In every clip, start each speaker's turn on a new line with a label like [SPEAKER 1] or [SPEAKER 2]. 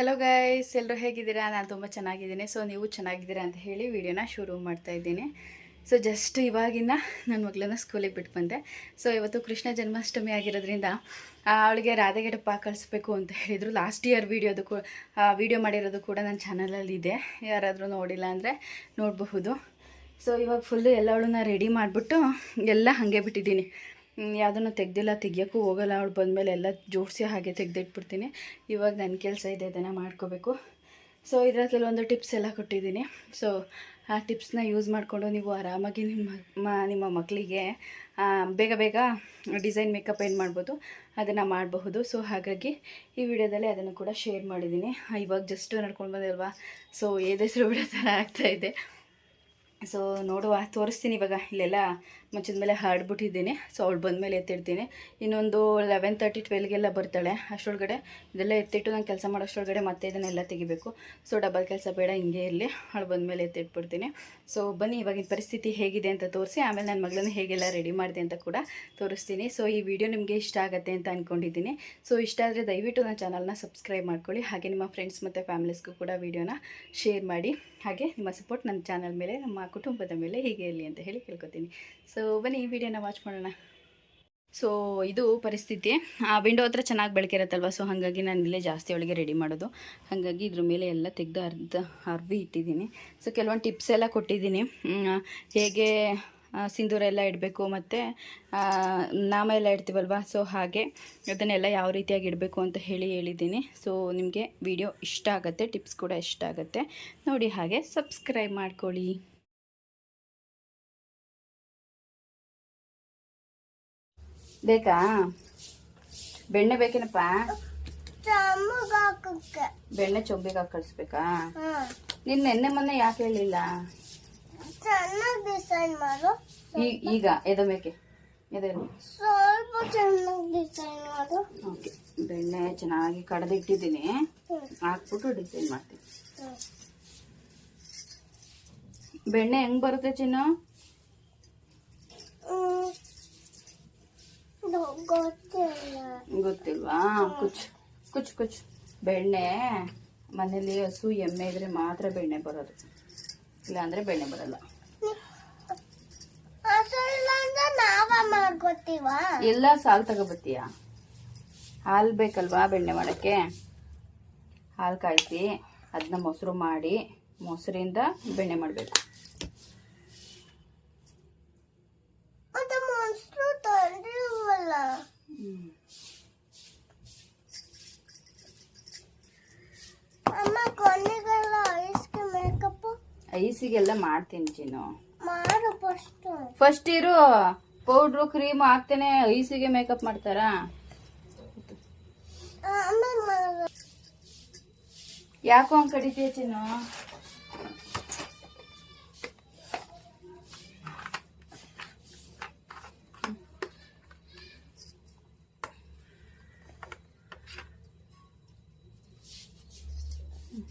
[SPEAKER 1] Hello guys ಎಲ್ಲರೂ ಹೇಗಿದ್ದೀರಾ? ನಾನು ತುಂಬ ಚೆನ್ನಾಗಿದ್ದೀನಿ. ಸೊ ನೀವು ಚೆನ್ನಾಗಿದ್ದೀರಾ ಅಂತ ಹೇಳಿ ವಿಡಿಯೋನ ಶುರು ಮಾಡ್ತಾ ಇದ್ದೀನಿ. ಸೊ ಜಸ್ಟ್ ಇವಾಗಿನ ನನ್ನ ಮಗಳನ್ನ ಸ್ಕೂಲಿಗೆ ಬಿಟ್ಟು ಬಂದೆ. ಸೊ ಇವತ್ತು ಕೃಷ್ಣ ಜನ್ಮಾಷ್ಟಮಿ ಆಗಿರೋದ್ರಿಂದ ಅವಳಿಗೆ ರಾಧೆಗೆಡಪ್ಪ ಕಳಿಸ್ಬೇಕು ಅಂತ ಹೇಳಿದರು. ಲಾಸ್ಟ್ ಇಯರ್ ವೀಡಿಯೋದು ಕೂ ವೀಡಿಯೋ ಮಾಡಿರೋದು ಕೂಡ ನನ್ನ ಚಾನಲಲ್ಲಿ ಇದೆ. ಯಾರಾದರೂ ನೋಡಿಲ್ಲ ಅಂದರೆ ನೋಡಬಹುದು. ಸೊ ಇವಾಗ ಫುಲ್ಲು ಎಲ್ಲವಳನ್ನ ರೆಡಿ ಮಾಡಿಬಿಟ್ಟು ಎಲ್ಲ ಹಾಗೆ ಬಿಟ್ಟಿದ್ದೀನಿ. ಯಾವುದನ್ನು ತೆಗ್ದಿಲ್ಲ, ತೆಗಿಯೋಕ್ಕೂ ಹೋಗಲ್ಲ. ಅವಳು ಬಂದಮೇಲೆ ಎಲ್ಲ ಜೋಡಿಸಿ ಹಾಗೆ ತೆಗೆದಿಟ್ಬಿಡ್ತೀನಿ. ಇವಾಗ ನನ್ನ ಕೆಲಸ ಇದೆ ಅದನ್ನು ಮಾಡ್ಕೋಬೇಕು. ಸೊ ಇದರ ಕೆಲವೊಂದು ಟಿಪ್ಸ್ ಎಲ್ಲ ಕೊಟ್ಟಿದ್ದೀನಿ. ಸೊ ಆ ಟಿಪ್ಸ್ನ ಯೂಸ್ ಮಾಡಿಕೊಂಡು ನೀವು ಆರಾಮಾಗಿ ನಿಮ್ಮ ನಿಮ್ಮ ಮಕ್ಕಳಿಗೆ ಬೇಗ ಬೇಗ ಡಿಸೈನ್ ಮೇಕಪ್ ಏನು ಮಾಡ್ಬೋದು, ಅದನ್ನು ಮಾಡಬಹುದು. ಸೊ ಹಾಗಾಗಿ ಈ ವಿಡಿಯೋದಲ್ಲಿ ಅದನ್ನು ಕೂಡ ಶೇರ್ ಮಾಡಿದ್ದೀನಿ. ಇವಾಗ ಜಸ್ಟ್ ನಡ್ಕೊಂಡು ಬಂದಿಲ್ವಾ? ಸೊ ಏದೆಸರು ಬಿಡೋ ಥರ ಆಗ್ತಾಯಿದೆ ಸೊ ನೋಡುವ, ತೋರಿಸ್ತೀನಿ ಇವಾಗ ಇಲ್ಲೆಲ್ಲ. ಮುಚ್ಚಿದ ಮೇಲೆ ಹಾಡ್ಬಿಟ್ಟಿದ್ದೀನಿ. ಸೊ ಅವಳು ಬಂದಮೇಲೆ ಎತ್ತಿಡ್ತೀನಿ. ಇನ್ನೊಂದು ಲೆವೆನ್ ತರ್ಟಿ ಟ್ವೆಲ್ಗೆಲ್ಲ ಬರ್ತಾಳೆ ಅಷ್ಟರೊಳಗಡೆ ಇದೆಲ್ಲ ಎತ್ತಿಟ್ಟು ನಾನು ಕೆಲಸ ಮಾಡೋಷ್ಟರೊಳಗಡೆ ಮತ್ತೆ ಇದನ್ನೆಲ್ಲ ತೆಗಿಬೇಕು. ಸೊ ಡಬಲ್ ಕೆಲಸ ಬೇಡ, ಹಿಂಗೆ ಇರಲಿ. ಅವಳು ಬಂದಮೇಲೆ ಎತ್ತಿಟ್ಬಿಡ್ತೀನಿ. ಸೊ ಬನ್ನಿ, ಇವಾಗಿನ ಪರಿಸ್ಥಿತಿ ಹೇಗಿದೆ ಅಂತ ತೋರಿಸಿ. ಆಮೇಲೆ ನನ್ನ ಮಗಳನ್ನ ಹೇಗೆಲ್ಲ ರೆಡಿ ಮಾಡಿದೆ ಅಂತ ಕೂಡ ತೋರಿಸ್ತೀನಿ. ಸೊ ಈ ವಿಡಿಯೋ ನಿಮಗೆ ಇಷ್ಟ ಆಗುತ್ತೆ ಅಂತ ಅಂದ್ಕೊಂಡಿದ್ದೀನಿ ಸೊ ಇಷ್ಟ ಆದರೆ ದಯವಿಟ್ಟು ನನ್ನ ಚಾನಲ್ನ ಸಬ್ಸ್ಕ್ರೈಬ್ ಮಾಡ್ಕೊಳ್ಳಿ. ಹಾಗೆ ನಿಮ್ಮ ಫ್ರೆಂಡ್ಸ್ ಮತ್ತು ಫ್ಯಾಮಿಲೀಸ್ಗೂ ಕೂಡ ವಿಡಿಯೋನ ಶೇರ್ ಮಾಡಿ. ಹಾಗೆ ನಿಮ್ಮ ಸಪೋರ್ಟ್ ನನ್ನ ಚಾನಲ್ ಮೇಲೆ, ನಮ್ಮ ಕುಟುಂಬದ ಮೇಲೆ ಹೀಗೆ ಇರಲಿ ಅಂತ ಹೇಳಿ ಕೇಳ್ಕೊತೀನಿ. ಸೊ ಬನ್ನಿ, ಈ ವಿಡಿಯೋನ ವಾಚ್ ಮಾಡೋಣ. ಸೊ ಇದು ಪರಿಸ್ಥಿತಿ. ಆ ವಿಂಡೋ ಹತ್ರ ಚೆನ್ನಾಗಿ ಬೆಳಕಿರತ್ತಲ್ವ? ಸೊ ಹಾಗಾಗಿ ನಾನು ಇಲ್ಲೇ ಜಾಸ್ತಿ ಒಳಗೆ ರೆಡಿ ಮಾಡೋದು. ಹಾಗಾಗಿ ಇದ್ರ ಮೇಲೆ ಎಲ್ಲ ತೆಗೆದು ಅರ್ಧ, ಅರ್ವಿ ಇಟ್ಟಿದ್ದೀನಿ. ಸೊ ಕೆಲವೊಂದು ಟಿಪ್ಸ್ ಎಲ್ಲ ಕೊಟ್ಟಿದ್ದೀನಿ. ಹೇಗೆ ಸಿಂಧೂರ ಎಲ್ಲ ಇಡಬೇಕು ಮತ್ತು ನಾಮ ಎಲ್ಲ ಇಡ್ತೀವಲ್ವ? ಸೊ ಹಾಗೆ ಅದನ್ನೆಲ್ಲ ಯಾವ ರೀತಿಯಾಗಿ ಇಡಬೇಕು ಅಂತ ಹೇಳಿ ಹೇಳಿದ್ದೀನಿ. ಸೊ ನಿಮಗೆ ವಿಡಿಯೋ ಇಷ್ಟ ಆಗುತ್ತೆ ಟಿಪ್ಸ್ ಕೂಡ ಇಷ್ಟ ಆಗುತ್ತೆ. ನೋಡಿ ಹಾಗೆ ಸಬ್ಸ್ಕ್ರೈಬ್ ಮಾಡ್ಕೊಳ್ಳಿ. ಬೇಕಾ? ಬೆಣ್ಣೆ ಬೇಕೇನಪ್ಪ? ಬೆಣ್ಣೆ ಚೊಂಬಿಗೆ ಹಾಕಿ ಕಳಿಸ್ಬೇಕಾ ನಿನ್ನ ನೆನ್ನೆ ಮೊನ್ನೆ ಯಾಕೆ ಹೇಳಿಲ್ಲ? ಈಗ ಎದೋ ಮೇಕೆ. ಎದೆ
[SPEAKER 2] ಸ್ವಲ್ಪ ಚೆನ್ನಾಗಿ ಡಿಸೈನ್ ಮಾಡು.
[SPEAKER 1] ಓಕೆ. ಬೆಣ್ಣೆ ಚೆನ್ನಾಗಿ ಕಡ್ದಿಟ್ಟಿದ್ದೀನಿ. ಹಾಕ್ಬಿಟ್ಟು ಡಿಸೈನ್ ಮಾಡ್ತೀನಿ. ಬೆಣ್ಣೆ ಹೆಂಗ್ ಬರುತ್ತೆ ಚಿನ್ನು? ಗೊತ್ತಿಲ್ವಾ? ಕುಚ್ ಕುಚ್ ಕುಚ್ ಬೆಣ್ಣೆ ಮನೇಲಿ ಹಸು ಎಮ್ಮೆ ಇದ್ರೆ ಮಾತ್ರ ಬೆಣ್ಣೆ ಬರೋದು. ಇಲ್ಲಾಂದ್ರೆ ಬೆಣ್ಣೆ ಬರಲ್ಲ. ಎಲ್ಲ ಸಾಲ್ ತಗೋಬತ್ತೀಯ ಹಾಲು ಬೇಕಲ್ವಾ ಬೆಣ್ಣೆ ಮಾಡೋಕ್ಕೆ? ಹಾಲು ಕಾಯಿಸಿ ಅದನ್ನ ಮೊಸರು ಮಾಡಿ ಮೊಸರಿಂದ ಬೆಣ್ಣೆ ಮಾಡಬೇಕು
[SPEAKER 2] ಮತ್ತೆ ಮೊಸರು ತಂದಿಲ್ವಲ್ಲ ಅಮ್ಮ ಕೊನೆಗೆಲ್ಲ ಐಸ್ಗೆ ಮೇಕಪ್
[SPEAKER 1] ಐಸಿಗೆಲ್ಲ ಮಾಡ್ತೀನಿ ಚಿನ್ನು.
[SPEAKER 2] ಮಾಡು ಫಸ್ಟ್
[SPEAKER 1] ಫಸ್ಟ್ ಇರು ಪೌಡ್ರು ಕ್ರೀಮ್ ಹಾಕ್ತೇನೆ ಐಸಿಗೆ ಮೇಕಪ್ ಮಾಡ್ತಾರಾ? ಯಾಕೋ ಹಂಗೆ ಕಡಿತೀಯ ಚಿನ್ನು?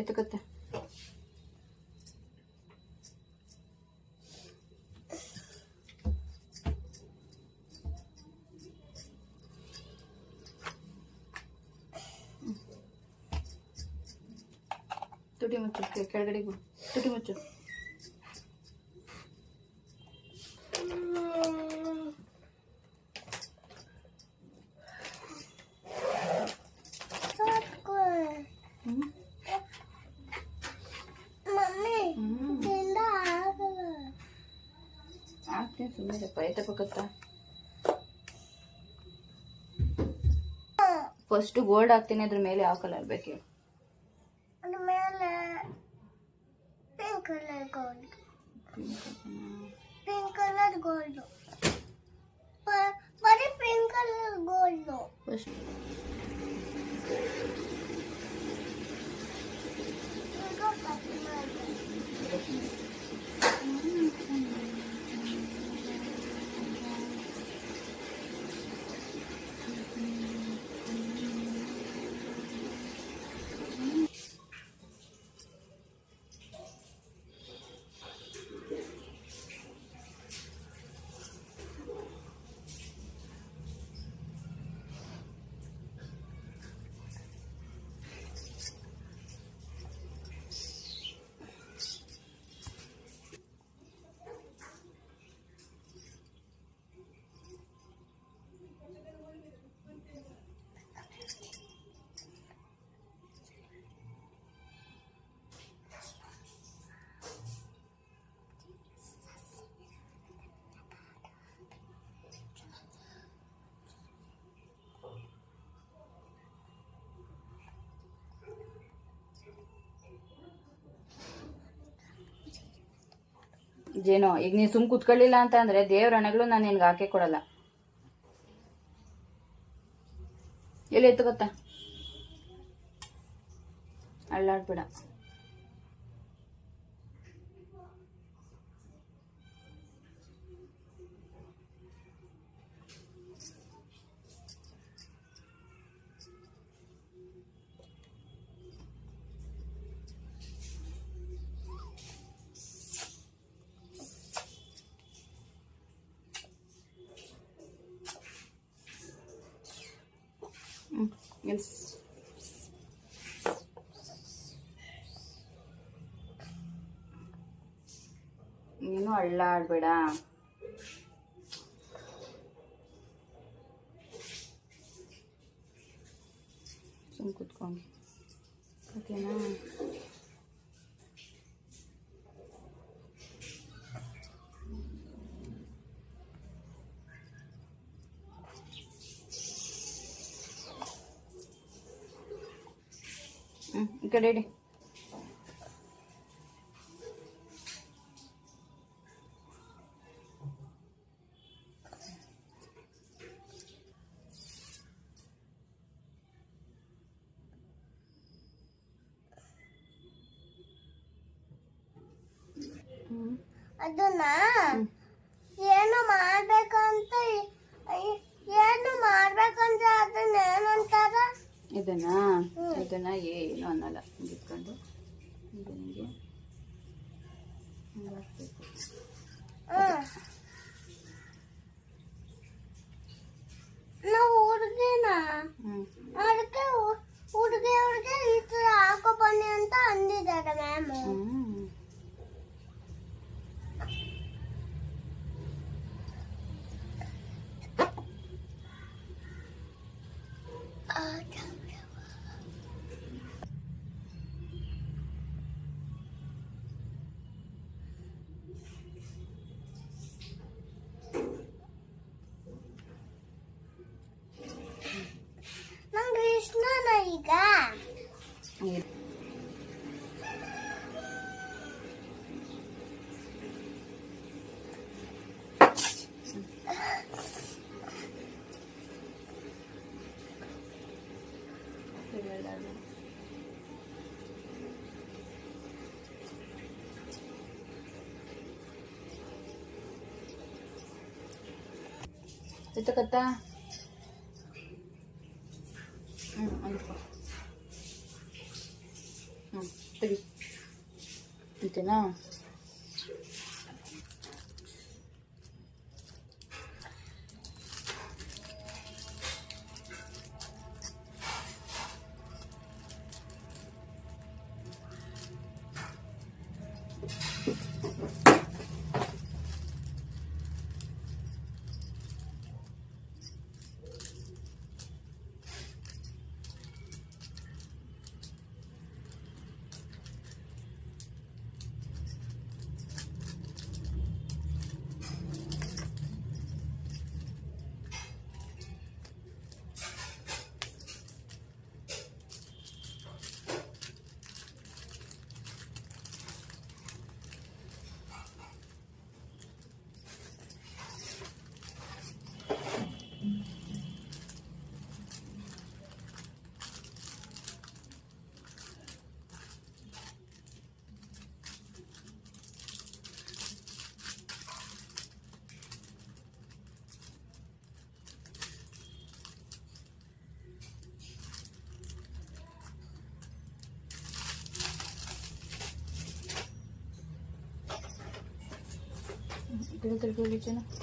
[SPEAKER 1] ಎತ್ತಕತ್ತೆ ಮುಚ್ಚು ಕೆ- ಕೆಳಗಡೆ ಬಿಡು ತುಟಿ ಮುಚ್ಚು.
[SPEAKER 2] ಸಾಕು
[SPEAKER 1] ಹ್ಮ್
[SPEAKER 2] ಮಮ್ಮಿ
[SPEAKER 1] ಹ್ಮ್.
[SPEAKER 2] ತಿಂದ ಆಗಲ್ಲ.
[SPEAKER 1] ಹಾಕ್ತೀನಿ ಸುಮ್ಮನೆ ಪೈತ ಪಕ್ಕತ್ತ ಫಸ್ಟ್ ಗೋಲ್ಡ್ ಹಾಕ್ತೀನಿ ಅದ್ರ ಮೇಲೆ ಯಾವ ಕಲರ್ ಬೇಕು
[SPEAKER 2] gordo. Pare
[SPEAKER 1] brincar
[SPEAKER 2] el gordo. Pues
[SPEAKER 1] ಜೇನು ಈಗ ನೀನು ಸುಮ್ ಕುತ್ಕೊಳ್ಳಿಲ್ಲ ಅಂತ ಅಂದ್ರೆ ದೇವ್ರ ಹಣಗಳು ನಾನು ನಿನ್ಗೆ ಹಾಕಿ ಕೊಡಲ್ಲ. ಎಲ್ಲಿ ಎತ್ತು ಗೊತ್ತಾ? ಅಳ್ಳಾಡ್ಬೇಡ ಎಸ್ ನೀನು ಅಳ್ಳಾಡ್ಬೇಡ ಸುಮ್ ಕುತ್ಕೊಂಡು ಓಕೆನಾ ಹ್ಞೂ ಈ ಕಡೆ ಹ್ಞೂ
[SPEAKER 2] ಅದನ್ನ ಏನು ಮಾಡ್ಬೇಕಂತ ಇ- ಏನು ಮಾಡ್ಬೇಕಂತ ಅದನ್ನ ಏನಂತಾರ
[SPEAKER 1] ಇದನ್ನ
[SPEAKER 2] ಹ್ಮ್.
[SPEAKER 1] ಇದನ್ನ ಏನು ಅನ್ನಲ್ಲ ಇಟ್ಕೊಂಡು ಇದು ಹಿಂಗೆ ಹಿಂಗೆ ಹಾಕ್ಬೇಕು.
[SPEAKER 2] ಹ್ಮ್. ನಾವು ಹುಡುಗಿನ
[SPEAKER 1] ಹ್ಮ್
[SPEAKER 2] ಅದಕ್ಕೆ ಹು- ಹುಡುಗಿ ಹುಡುಗಿ ಈ ತರ ಹಾಕೋ ಬನ್ನಿ ಅಂತ ಅಂದಿದ್ದಾರೆ ಮ್ಯಾಮ್
[SPEAKER 1] ಹ್ಮ್
[SPEAKER 2] ನಂಗೆ ಇಷ್ಟನ ಈಗ
[SPEAKER 1] ಇದು ಎತ್ತಕತ್ತ si
[SPEAKER 2] ಹ್ಮ್, ಇದು ಹಾಕ್ಬೇಕು.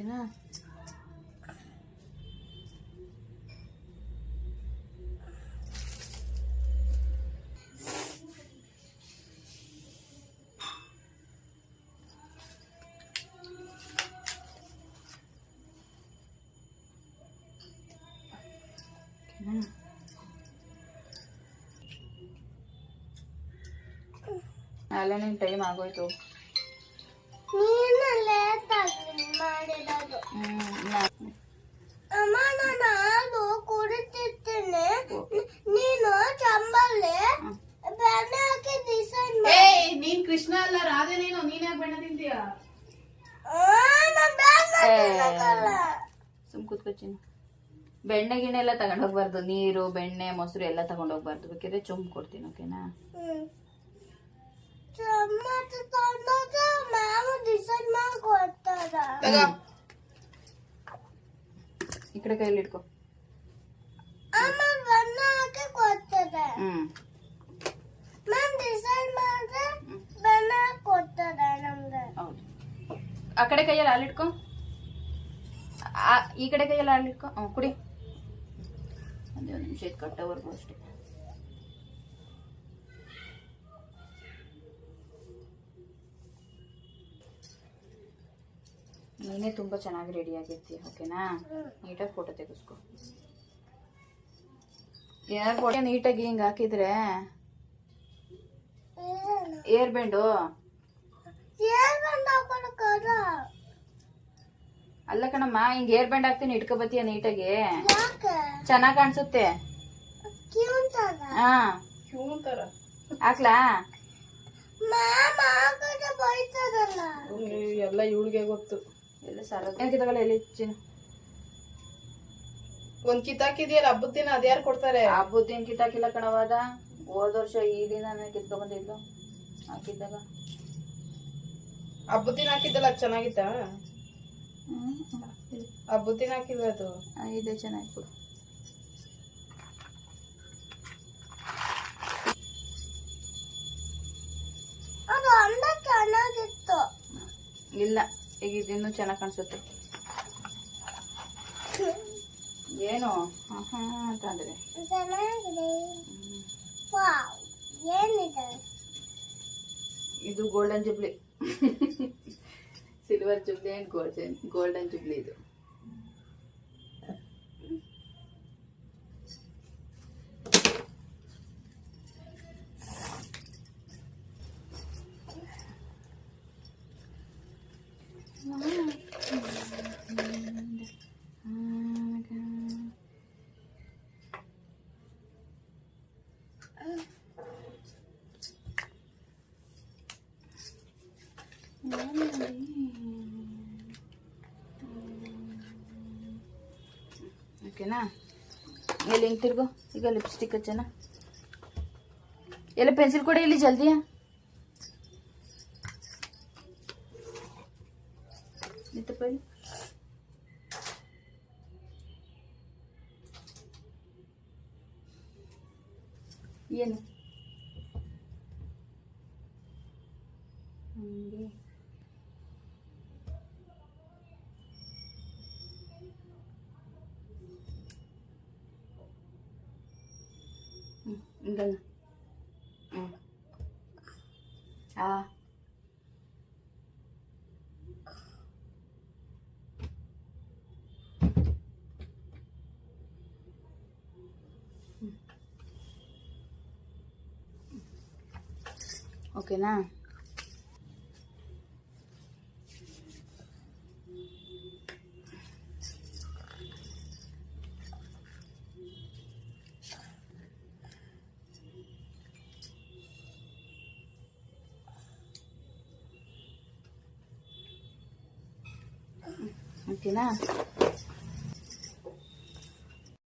[SPEAKER 1] ಓಕೆನಾ ಓಕೆನಾ ಅಲ್ಲ ನಿನ್ ಟೈಮ್ ಆಗೋಯ್ತು
[SPEAKER 3] ಕೃಷ್ಣ ಅಲ್ಲ ರಾಧೆ ನೀನು ನೀನ್ ಯಾಕೆ ಬೆಣ್ಣ ತಿಂತೀಯ?
[SPEAKER 1] ಸುಮ್ ಕೂತ್ಕೊಚಿನ ಬೆಣ್ಣೆ ಗಿಣ್ಣೆ ಎಲ್ಲ ತಗೊಂಡೋಗ್ಬಾರ್ದು ನೀರು ಬೆಣ್ಣೆ ಮೊಸರು ಎಲ್ಲ ತಗೊಂಡೋಗ್ಬಾರ್ದು ಬೇಕಿದ್ರೆ ಚುಮ್ ಕೊಡ್ತೀನಿ ಓಕೆನಾ? ಈ ಕಡೆ ಕೈಯಲ್ಲಿ ಇಟ್ಕೋ. ಹ್ಮ್.
[SPEAKER 2] ಕೊಡ್ತಾರೆ ನಮ್ಗೆ.
[SPEAKER 1] ಹೌದು. ಆ ಕಡೆ ಕೈಯಲ್ಲಿ ಹಾಲಿಟ್ಕೊ ಈ ಕಡೆ ಕೈಯಲ್ಲಿ ಹಾಲಿಟ್ಕೊ ಹ್ಞೂ ಕುಡಿ. ಒಂದೇ ಒಂದು ನಿಮಿಷ ಕಟ್ಟೋವರೆಗೂ ಅಷ್ಟೇ. ನೀನೇ ತುಂಬ ಚೆನ್ನಾಗಿ ರೆಡಿ ಆಗಿರ್ತೀಯ ಓಕೆನಾ ನೀಟಾಗಿ ಫೋಟೋ ತೆಗೆಸ್ಕೊ. ಏನಾರು ಫೋಟೋ ನೀಟಾಗಿ ಹಿಂಗೆ ಹಾಕಿದ್ರೆ ಏರ್
[SPEAKER 2] ಹಾಕೊಳಕ್ಕಾಗ
[SPEAKER 1] ಅಲ್ಲ ಕಣಮ್ಮ ಹಿಂಗ್ ಏರ್ ಬ್ಯಾಂಡ್ ಹಾಕ್ತೀನಿ ಇಟ್ಕೋಬತ್ತೀಯ ನೀಟಾಗಿ.
[SPEAKER 2] ಯಾಕೆ?
[SPEAKER 1] ಚೆನ್ನಾಗ್ ಕಾಣಿಸುತ್ತೆ. ಹಾ. ಹಾಕ್ಲಾ?
[SPEAKER 3] ಎಲ್ಲ ಇವಳಿಗೆ ಗೊತ್ತು.
[SPEAKER 1] ಎಲ್ಲ ಸರ ತಗೊಳ್ಳಿ ಎಲ್ಲಿ? ಚಿನ್ನ.
[SPEAKER 3] ಒಂದ್ ಕಿತ್ತಾಕಿದ್ಯಲ್ಲ ಹಬ್ಬದ ದಿನ ಅದ್ಯಾರು ಕೊಡ್ತಾರೆ?
[SPEAKER 1] ಹಬ್ಬದ್ದೇನ್ ಕಿತ್ತಾಕಿಲ್ಲ ಕಣವಾದ ಹೋದ ವರ್ಷ ಈ ದಿನ ಕಿತ್ಕೊ ಬಂದಿದ್ಲು ಹಾಕಿದ್ದಾಗ
[SPEAKER 3] ಹಬ್ಬದಿನ ಹಾಕಿದ್ದಲ್ಲ ಅದ್ ಚೆನ್ನಾಗಿತ್ತಾ? ಹಬ್ಬದ ದಿನ ಹಾಕಿಲ್ವ ಅದು?
[SPEAKER 1] ಇದೆ ಚೆನ್ನಾಗಿ ಕೊಡು
[SPEAKER 2] ಅದು ಅಂದ ಚೆನ್ನಾಗಿತ್ತು.
[SPEAKER 1] ಇಲ್ಲ ಈಗ ಇದಿನ್ನೂ ಚೆನ್ನಾಗಿ ಕಾಣಿಸುತ್ತೆ. ಏನು? ಅಂತಂದ್ರೆ
[SPEAKER 2] ಚೆನ್ನಾಗಿದೆ. ವಾವ್ ಏನಿದೆ?
[SPEAKER 1] ಇದು golden jubilee silver jubilee and golden golden jubilee ಇದು ಓಕೆನಾ ಎಲ್ಲಿ ಹಿಂಗೆ ತಿರ್ಗು ಈಗ ಲಿಪ್ಸ್ಟಿಕ್ ಹಚ್ಚನ ಎಲ್ಲ ಪೆನ್ಸಿಲ್ ಕೊಡಿ ಇಲ್ಲಿ ಜಲ್ದಿಯಾ ನಿಂತಪ್ಪ ಇಲ್ಲಿ. ಏನು ಹಂಗೆ ಹ್ಞೂ ಹಿಂಗಲ್ಲ ಹ್ಞೂ ಆ ಓಕೆನಾ ಓಕೆನಾ